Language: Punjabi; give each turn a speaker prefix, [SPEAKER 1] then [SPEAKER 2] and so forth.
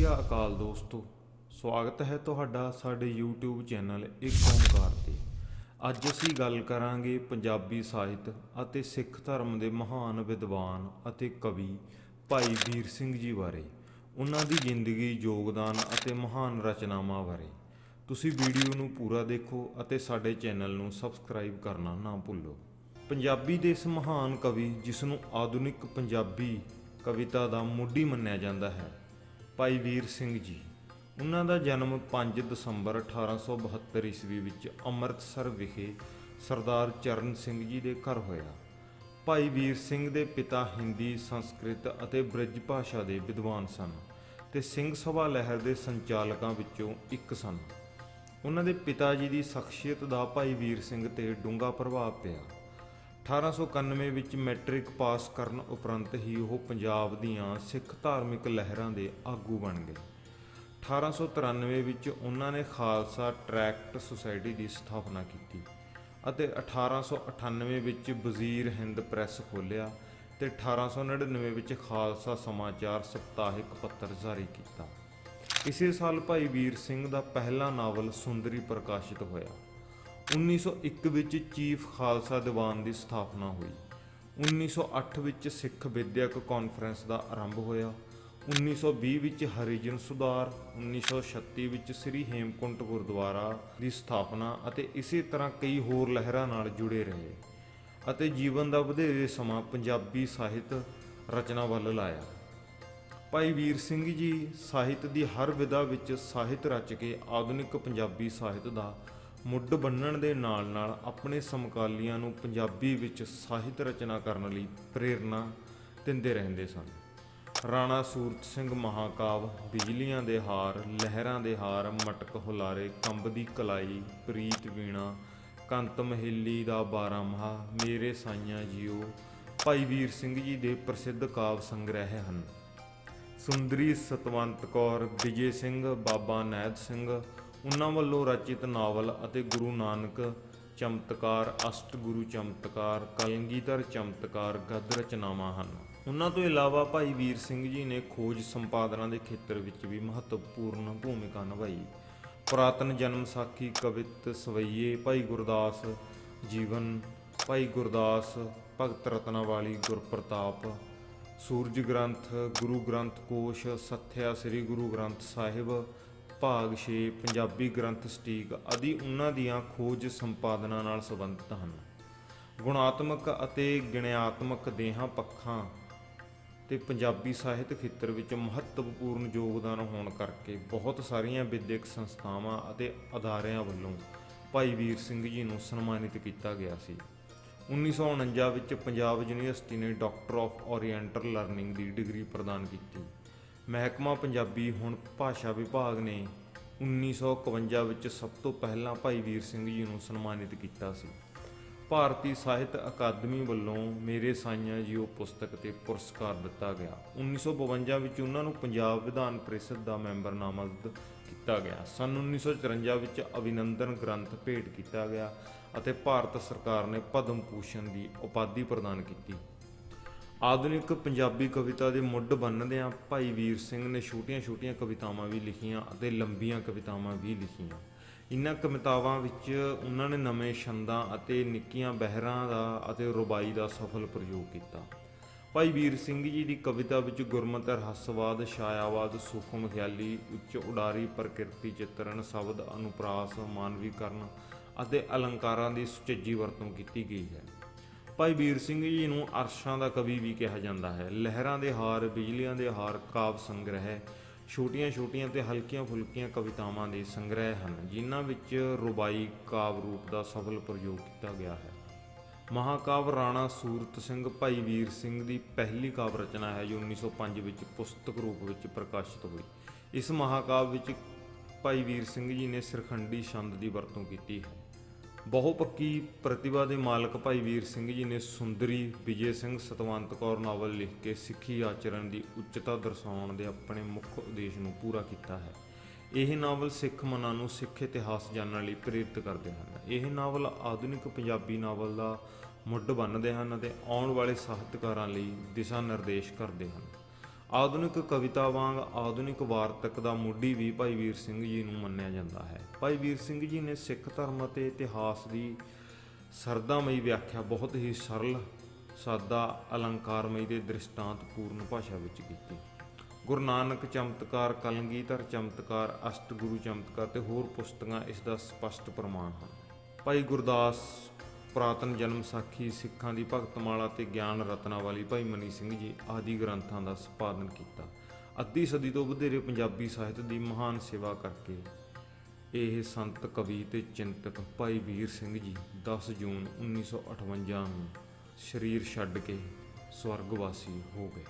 [SPEAKER 1] ਸ੍ਰੀ ਅਕਾਲ ਦੋਸਤੋ, ਸਵਾਗਤ ਹੈ ਤੁਹਾਡਾ ਸਾਡੇ YouTube ਚੈਨਲ ਇੱਕ ਓਂਕਾਰ ਤੇ। ਅੱਜ ਅਸੀਂ ਗੱਲ ਕਰਾਂਗੇ ਪੰਜਾਬੀ ਸਾਹਿਤ ਅਤੇ ਸਿੱਖ ਧਰਮ ਦੇ ਮਹਾਨ ਵਿਦਵਾਨ ਅਤੇ ਕਵੀ ਭਾਈ ਵੀਰ ਸਿੰਘ ਜੀ ਬਾਰੇ, ਉਹਨਾਂ ਦੀ ਜ਼ਿੰਦਗੀ, ਯੋਗਦਾਨ ਅਤੇ ਮਹਾਨ ਰਚਨਾਵਾਂ ਬਾਰੇ। ਤੁਸੀਂ ਵੀਡੀਓ ਨੂੰ ਪੂਰਾ ਦੇਖੋ ਅਤੇ ਸਾਡੇ ਚੈਨਲ ਨੂੰ ਸਬਸਕ੍ਰਾਈਬ ਕਰਨਾ ਨਾ ਭੁੱਲੋ। ਪੰਜਾਬੀ ਦੇ ਇਸ ਮਹਾਨ ਕਵੀ ਜਿਸ ਨੂੰ ਆਧੁਨਿਕ ਪੰਜਾਬੀ ਕਵਿਤਾ ਦਾ ਮੋਢੀ ਮੰਨਿਆ ਜਾਂਦਾ ਹੈ ਭਾਈ ਵੀਰ ਸਿੰਘ ਜੀ, ਉਹਨਾਂ ਦਾ ਜਨਮ 5 ਦਸੰਬਰ 1872 ਈਸਵੀ ਵਿੱਚ ਅੰਮ੍ਰਿਤਸਰ ਵਿਖੇ ਸਰਦਾਰ ਚਰਨ ਸਿੰਘ ਜੀ ਦੇ ਘਰ ਹੋਇਆ। ਭਾਈ ਵੀਰ ਸਿੰਘ ਦੇ ਪਿਤਾ ਹਿੰਦੀ, ਸੰਸਕ੍ਰਿਤ ਅਤੇ ਬ੍ਰਿਜ ਭਾਸ਼ਾ ਦੇ ਵਿਦਵਾਨ ਸਨ ਤੇ ਸਿੰਘ ਸਭਾ ਲਹਿਰ ਦੇ ਸੰਚਾਲਕਾਂ ਵਿੱਚੋਂ ਇੱਕ ਸਨ। ਉਹਨਾਂ ਦੇ ਪਿਤਾ ਜੀ ਦੀ ਸ਼ਖਸੀਅਤ ਦਾ ਭਾਈ ਵੀਰ ਸਿੰਘ ਤੇ ਡੂੰਘਾ ਪ੍ਰਭਾਵ ਪਿਆ। 1891 ਵਿੱਚ ਮੈਟ੍ਰਿਕ ਪਾਸ ਕਰਨ ਉਪਰੰਤ ਹੀ ਉਹ ਪੰਜਾਬ ਦੀਆਂ ਸਿੱਖ ਧਾਰਮਿਕ ਲਹਿਰਾਂ ਦੇ ਆਗੂ ਬਣ ਗਏ। 1893 ਵਿੱਚ ਉਹਨਾਂ ਨੇ ਖਾਲਸਾ ਟਰੈਕਟ ਸੁਸਾਇਟੀ ਦੀ ਸਥਾਪਨਾ ਕੀਤੀ ਅਤੇ 1898 ਵਿੱਚ ਵਜ਼ੀਰ ਹਿੰਦ ਪ੍ਰੈਸ ਖੋਲ੍ਹਿਆ ਤੇ 1899 ਵਿੱਚ ਖਾਲਸਾ ਸਮਾਚਾਰ ਸਪਤਾਹਿਕ ਪੱਤਰ ਜਾਰੀ ਕੀਤਾ। ਇਸੇ ਸਾਲ ਭਾਈ ਵੀਰ ਸਿੰਘ ਦਾ ਪਹਿਲਾ ਨਾਵਲ ਸੁੰਦਰੀ ਪ੍ਰਕਾਸ਼ਿਤ ਹੋਇਆ। 1901 ਵਿੱਚ ਚੀਫ ਖਾਲਸਾ ਦੀਵਾਨ ਦੀ ਸਥਾਪਨਾ ਹੋਈ। 1908 ਵਿੱਚ ਸਿੱਖ ਵਿਦਿਅਕ ਕਾਨਫਰੰਸ ਦਾ ਆਰੰਭ ਹੋਇਆ। 1920 ਵਿੱਚ ਹਰੀਜਨ ਸੁਧਾਰ 1936 ਵਿੱਚ ਸ੍ਰੀ ਹੇਮਕੁੰਟ ਗੁਰਦੁਆਰਾ ਦੀ ਸਥਾਪਨਾ ਅਤੇ ਇਸੇ ਤਰ੍ਹਾਂ ਕਈ ਹੋਰ ਲਹਿਰਾਂ ਨਾਲ ਜੁੜੇ ਰਹੇ ਅਤੇ ਜੀਵਨ ਦਾ ਵਧੇਰੇ ਸਮਾਂ ਪੰਜਾਬੀ ਸਾਹਿਤ ਰਚਨਾ ਵੱਲ ਲਾਇਆ। ਭਾਈ ਵੀਰ ਸਿੰਘ ਜੀ ਸਾਹਿਤ ਦੀ ਹਰ ਵਿਧਾ ਵਿੱਚ ਸਾਹਿਤ ਰਚ ਕੇ ਆਧੁਨਿਕ ਪੰਜਾਬੀ ਸਾਹਿਤ ਦਾ ਮੁੱਢ ਬੰਨਣ ਦੇ ਨਾਲ-ਨਾਲ ਆਪਣੇ ਸਮਕਾਲੀਆਂ ਨੂੰ ਪੰਜਾਬੀ ਵਿੱਚ ਸਾਹਿਤ ਰਚਨਾ ਕਰਨ ਲਈ ਪ੍ਰੇਰਣਾ ਦਿੰਦੇ ਰਹਿੰਦੇ ਸਨ। ਰਾਣਾ ਸੂਰਤ ਸਿੰਘ ਮਹਾਕਾਵ, ਬਿਜਲੀਆਂ ਦੇ ਹਾਰ, ਲਹਿਰਾਂ ਦੇ ਹਾਰ, ਮਟਕ ਹੁਲਾਰੇ ਕੰਬਦੀ ਕਲਾਈ, ਪ੍ਰੀਤ ਵੀਣਾ, ਕੰਤ ਮਹਿਲੀ ਦਾ ਬਾਰਾਮਹਾ, ਮੇਰੇ ਸਾਈਆਂ ਜੀਓ, ਭਾਈ ਵੀਰ ਸਿੰਘ ਜੀ ਦੇ ਪ੍ਰਸਿੱਧ ਕਾਵ ਸੰਗ੍ਰਹਿ ਹਨ। ਸੁੰਦਰੀ ਸਤਵੰਤ ਕੌਰ, ਵਿਜੇ ਸਿੰਘ, ਬਾਬਾ ਨੈਦ ਸਿੰਘ ਉਹਨਾਂ ਵੱਲੋਂ ਰਚਿਤ ਨਾਵਲ ਅਤੇ ਗੁਰੂ ਨਾਨਕ ਚਮਤਕਾਰ, ਅਸ਼ਟ ਗੁਰੂ ਚਮਤਕਾਰ, ਕਲਗੀਧਰ ਚਮਤਕਾਰ, ਗਦ ਰਚਨਾਵਾਂ ਹਨ। ਉਹਨਾਂ ਤੋਂ ਇਲਾਵਾ ਭਾਈ ਵੀਰ ਸਿੰਘ ਜੀ ਨੇ ਖੋਜ ਸੰਪਾਦਨਾ ਦੇ ਖੇਤਰ ਵਿੱਚ ਵੀ ਮਹੱਤਵਪੂਰਨ ਭੂਮਿਕਾ ਨਿਭਾਈ। ਪੁਰਾਤਨ ਜਨਮ ਸਾਖੀ ਕਵਿਤ ਸਵਈਏ ਭਾਈ ਗੁਰਦਾਸ ਜੀਵਨ, ਭਾਈ ਗੁਰਦਾਸ ਭਗਤ ਰਤਨਾਵਾਲੀ ਗੁਰਪ੍ਰਤਾਪ, ਸੂਰਜ ਗ੍ਰੰਥ, ਗੁਰੂ ਗ੍ਰੰਥ ਕੋਸ਼, ਸੱਥਿਆ ਸ੍ਰੀ ਗੁਰੂ ਗ੍ਰੰਥ ਸਾਹਿਬ ਭਾਗ 6 ਪੰਜਾਬੀ ਗ੍ਰੰਥ ਸਟੀਕ ਆਦਿ ਉਹਨਾਂ ਦੀਆਂ ਖੋਜ ਸੰਪਾਦਨਾ ਨਾਲ ਸੰਬੰਧਿਤ ਹਨ। ਗੁਣਾਤਮਕ ਅਤੇ ਗਿਣਿਆਤਮਕ ਦੇਹਾਂ ਪੱਖਾਂ ਤੇ ਪੰਜਾਬੀ ਸਾਹਿਤ ਖੇਤਰ ਵਿੱਚ ਮਹੱਤਵਪੂਰਨ ਯੋਗਦਾਨ ਹੋਣ ਕਰਕੇ ਬਹੁਤ ਸਾਰੀਆਂ ਵਿਦਿਅਕ ਸੰਸਥਾਵਾਂ ਅਤੇ ਅਦਾਰਿਆਂ ਵੱਲੋਂ ਭਾਈ ਵੀਰ ਸਿੰਘ ਜੀ ਨੂੰ ਸਨਮਾਨਿਤ ਕੀਤਾ ਗਿਆ ਸੀ। 1949 ਵਿੱਚ ਪੰਜਾਬ ਯੂਨੀਵਰਸਿਟੀ ਨੇ ਡਾਕਟਰ ਆਫ ਓਰੀਐਂਟਲ ਲਰਨਿੰਗ ਦੀ ਡਿਗਰੀ ਪ੍ਰਦਾਨ ਕੀਤੀ। ਮਹਿਕਮਾ ਪੰਜਾਬੀ ਹੁਣ ਭਾਸ਼ਾ ਵਿਭਾਗ ਨੇ 1951 ਵਿੱਚ ਸਭ ਤੋਂ ਪਹਿਲਾਂ ਭਾਈ ਵੀਰ ਸਿੰਘ ਜੀ ਨੂੰ ਸਨਮਾਨਿਤ ਕੀਤਾ ਸੀ। ਭਾਰਤੀ ਸਾਹਿਤ ਅਕਾਦਮੀ ਵੱਲੋਂ ਮੇਰੇ ਸਾਈਆਂ ਜੀਓ ਪੁਸਤਕ ਤੇ ਪੁਰਸਕਾਰ ਦਿੱਤਾ ਗਿਆ। 1952 ਵਿੱਚ ਉਹਨਾਂ ਨੂੰ ਪੰਜਾਬ ਵਿਧਾਨ ਪ੍ਰੀਸ਼ਦ ਦਾ ਮੈਂਬਰ ਨਾਮਜ਼ਦ ਕੀਤਾ ਗਿਆ। ਸਨ 1954 ਵਿੱਚ ਅਭਿਨੰਦਨ ਗ੍ਰੰਥ ਭੇਟ ਕੀਤਾ ਗਿਆ ਅਤੇ ਭਾਰਤ ਸਰਕਾਰ ਨੇ ਪਦਮ ਭੂਸ਼ਣ ਦੀ ਉਪਾਧੀ ਪ੍ਰਦਾਨ ਕੀਤੀ। ਆਧੁਨਿਕ ਪੰਜਾਬੀ ਕਵਿਤਾ ਦੇ ਮੁੱਢ ਬੰਨਦਿਆਂ ਭਾਈ ਵੀਰ ਸਿੰਘ ਨੇ ਛੋਟੀਆਂ-ਛੋਟੀਆਂ ਕਵਿਤਾਵਾਂ ਵੀ ਲਿਖੀਆਂ ਅਤੇ ਲੰਬੀਆਂ ਕਵਿਤਾਵਾਂ ਵੀ ਲਿਖੀਆਂ। ਇਨ੍ਹਾਂ ਕਵਿਤਾਵਾਂ ਵਿੱਚ ਉਹਨਾਂ ਨੇ ਨਵੇਂ ਛੰਦਾਂ ਅਤੇ ਨਿੱਕੀਆਂ ਬਹਿਰਾਂ ਦਾ ਅਤੇ ਰੁਬਾਈ ਦਾ ਸਫਲ ਪ੍ਰਯੋਗ ਕੀਤਾ। ਭਾਈ ਵੀਰ ਸਿੰਘ ਜੀ ਦੀ ਕਵਿਤਾ ਵਿੱਚ ਗੁਰਮਤਿ, ਰਹੱਸਵਾਦ, ਛਾਇਆਵਾਦ, ਸੂਖਮ ਖਿਆਲੀ, ਉੱਚ ਉਡਾਰੀ, ਪ੍ਰਕਿਰਤੀ ਚਿੱਤਰਨ ਸ਼ਬਦ, ਅਨੁਪਰਾਸ, ਮਾਨਵੀਕਰਨ ਅਤੇ ਅਲੰਕਾਰਾਂ ਦੀ ਸੁਚੱਜੀ ਵਰਤੋਂ ਕੀਤੀ ਗਈ ਹੈ। ਭਾਈ ਵੀਰ ਸਿੰਘ ਜੀ ਨੂੰ ਅਰਸ਼ਾਂ ਦਾ ਕਵੀ ਵੀ ਕਿਹਾ ਜਾਂਦਾ ਹੈ। ਲਹਿਰਾਂ ਦੇ ਹਾਰ, ਬਿਜਲੀਆਂ ਦੇ ਹਾਰ, ਕਾਵ ਸੰਗ੍ਰਹਿ ਛੋਟੀਆਂ-ਛੋਟੀਆਂ ਤੇ ਹਲਕੀਆਂ-ਫੁਲਕੀਆਂ ਕਵਿਤਾਵਾਂ ਦੇ ਸੰਗ੍ਰਹਿ ਹਨ, ਜਿਨ੍ਹਾਂ ਵਿੱਚ ਰੁਬਾਈ ਕਾਵ ਰੂਪ ਦਾ ਸਫਲ ਪ੍ਰਯੋਗ ਕੀਤਾ ਗਿਆ ਹੈ। ਮਹਾਕਾਵ ਰਾਣਾ ਸੂਰਤ ਸਿੰਘ ਭਾਈ ਵੀਰ ਸਿੰਘ ਦੀ ਪਹਿਲੀ ਕਾਵ ਰਚਨਾ ਹੈ, ਜੋ 1905 ਵਿੱਚ ਪੁਸਤਕ ਰੂਪ ਵਿੱਚ ਪ੍ਰਕਾਸ਼ਿਤ ਹੋਈ। ਇਸ ਮਹਾਕਾਵ ਵਿੱਚ ਭਾਈ ਵੀਰ ਸਿੰਘ ਜੀ ਨੇ ਸਿਰਖੰਡੀ ਛੰਦ ਦੀ ਵਰਤੋਂ ਕੀਤੀ ਹੈ। ਬਹੁ ਪੱਕੀ ਪ੍ਰਤਿਭਾ ਦੇ ਮਾਲਕ ਭਾਈ ਵੀਰ ਸਿੰਘ ਜੀ ਨੇ ਸੁੰਦਰੀ ਵਿਜੇ ਸਿੰਘ ਸਤਵੰਤ ਕੌਰ ਨਾਵਲ ਲਿਖ ਕੇ ਸਿੱਖੀ ਆਚਰਣ ਦੀ ਉੱਚਤਾ ਦਰਸਾਉਣ ਦੇ ਆਪਣੇ ਮੁੱਖ ਉਦੇਸ਼ ਨੂੰ ਪੂਰਾ ਕੀਤਾ ਹੈ। ਇਹ ਨਾਵਲ ਸਿੱਖ ਮਨਾਂ ਨੂੰ ਸਿੱਖ ਇਤਿਹਾਸ ਜਾਣਨ ਲਈ ਪ੍ਰੇਰਿਤ ਕਰਦੇ ਹਨ। ਇਹ ਨਾਵਲ ਆਧੁਨਿਕ ਪੰਜਾਬੀ ਨਾਵਲ ਦਾ ਮੁੱਢ ਬੰਨਦੇ ਹਨ ਅਤੇ ਆਉਣ ਵਾਲੇ ਸਾਹਿਤਕਾਰਾਂ ਲਈ ਦਿਸ਼ਾ ਨਿਰਦੇਸ਼ ਕਰਦੇ ਹਨ। ਆਧੁਨਿਕ ਕਵਿਤਾ ਵਾਂਗ ਆਧੁਨਿਕ ਵਾਰਤਕ ਦਾ ਮੁੱਢੀ ਵੀ ਭਾਈ ਵੀਰ ਸਿੰਘ ਜੀ ਨੂੰ ਮੰਨਿਆ ਜਾਂਦਾ ਹੈ। ਭਾਈ ਵੀਰ ਸਿੰਘ ਜੀ ਨੇ ਸਿੱਖ ਧਰਮ ਅਤੇ ਇਤਿਹਾਸ ਦੀ ਸਰਦਾਮਈ ਵਿਆਖਿਆ ਬਹੁਤ ਹੀ ਸਰਲ, ਸਾਦਾ, ਅਲੰਕਾਰਮਈ ਤੇ ਦ੍ਰਿਸ਼ਟਾਂਤਪੂਰਨ ਭਾਸ਼ਾ ਵਿੱਚ ਕੀਤੀ। ਗੁਰੂ ਨਾਨਕ ਚਮਤਕਾਰ ਕਲੰਗੀਧਰ ਚਮਤਕਾਰ, ਅਸ਼ਟਗੁਰੂ ਚਮਤਕਾਰ ਤੇ ਹੋਰ ਪੁਸਤਕਾਂ ਇਸ ਦਾ ਸਪਸ਼ਟ ਪ੍ਰਮਾਣ ਹਨ। ਭਾਈ ਗੁਰਦਾਸ ਪ੍ਰਾਤਨ ਜਨਮ ਸਾਖੀ ਸਿੱਖਾਂ ਦੀ ਭਗਤਮਾਲਾ ਤੇ ਗਿਆਨ ਰਤਨਾ ਵਾਲੀ ਭਾਈ ਮਨੀ ਸਿੰਘ ਜੀ ਆਦਿ ਗ੍ਰੰਥਾਂ ਦਾ ਸੰਪਾਦਨ ਕੀਤਾ। ਅੱਧੀ ਸਦੀ ਤੋਂ ਵਧੇਰੇ ਪੰਜਾਬੀ ਸਾਹਿਤ ਦੀ ਮਹਾਨ ਸੇਵਾ ਕਰਕੇ ਇਹ ਸੰਤ, ਕਵੀ ਤੇ ਚਿੰਤਕ ਭਾਈ ਵੀਰ ਸਿੰਘ ਜੀ 10 ਜੂਨ 1958 ਨੂੰ ਸਰੀਰ ਛੱਡ ਕੇ ਸਵਰਗਵਾਸੀ ਹੋ ਗਏ।